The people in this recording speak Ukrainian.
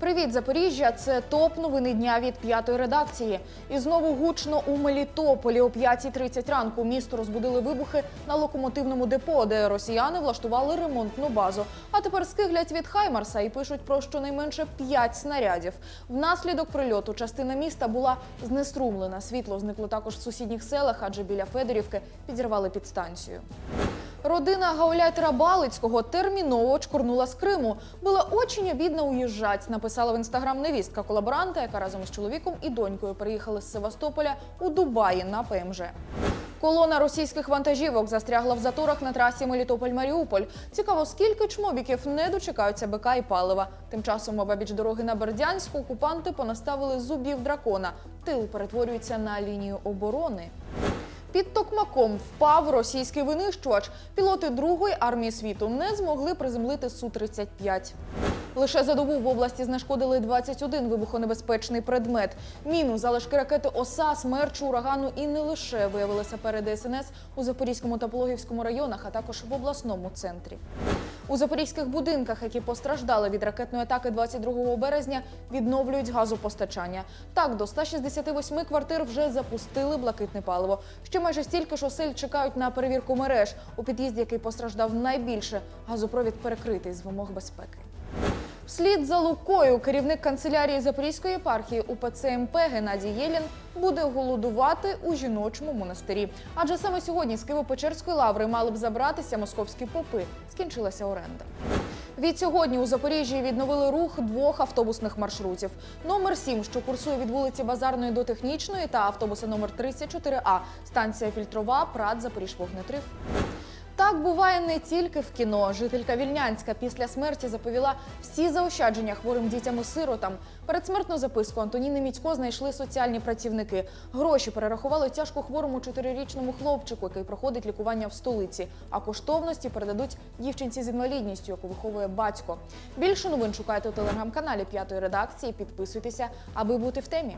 Привіт, Запоріжжя! Це топ новини дня від п'ятої редакції. І знову гучно у Мелітополі о 5.30 ранку місто розбудили вибухи на локомотивному депо, де росіяни влаштували ремонтну базу. А тепер скиглять від Хаймарса і пишуть про щонайменше 5 снарядів. Внаслідок прильоту частина міста була знеструмлена. Світло зникло також в сусідніх селах, адже біля Федорівки підірвали підстанцію. Родина гауляйтера Балицького терміново чкурнула з Криму. Было очень обідно уїжджать, написала в інстаграм невістка колаборанта, яка разом із чоловіком і донькою переїхали з Севастополя у Дубаї на ПМЖ. Колона російських вантажівок застрягла в заторах на трасі Мелітополь-Маріуполь. Цікаво, скільки чмобіків не дочекаються бика і палива. Тим часом обабіч дороги на Бердянську окупанти понаставили зубів дракона. Тил перетворюється на лінію оборони. Під Токмаком впав російський винищувач. Пілоти другої армії світу не змогли приземлити Су-35. Лише за добу в області знешкодили 21 вибухонебезпечний предмет. Міну, залишки ракети ОСА, смерчу, урагану і не лише виявилися перед ДСНС у Запорізькому та Пологівському районах, а також в обласному центрі. У запорізьких будинках, які постраждали від ракетної атаки 22 березня, відновлюють газопостачання. Так, до 168 квартир вже запустили блакитне паливо. Ще майже стільки ж осель чекають на перевірку мереж. У під'їзді, який постраждав найбільше, газопровід перекритий з вимог безпеки. Вслід за Лукою керівник канцелярії Запорізької єпархії УПЦ МП Геннадій Єлін буде голодувати у жіночому монастирі. Адже саме сьогодні з Києво-Печерської лаври мали б забратися московські попи. Скінчилася оренда. Від сьогодні у Запоріжжі відновили рух двох автобусних маршрутів. Номер 7, що курсує від вулиці Базарної до Технічної, та автобуси номер 34А, станція Фільтрова, Прат, Запоріж Вогнетрив. Так буває не тільки в кіно. Жителька Вільнянська після смерті заповіла всі заощадження хворим дітям і сиротам. Передсмертну записку Антоніни Міцько знайшли соціальні працівники. Гроші перерахували тяжко хворому чотирирічному хлопчику, який проходить лікування в столиці. А коштовності передадуть дівчинці з інвалідністю, яку виховує батько. Більше новин шукайте у телеграм-каналі п'ятої редакції. Підписуйтеся, аби бути в темі.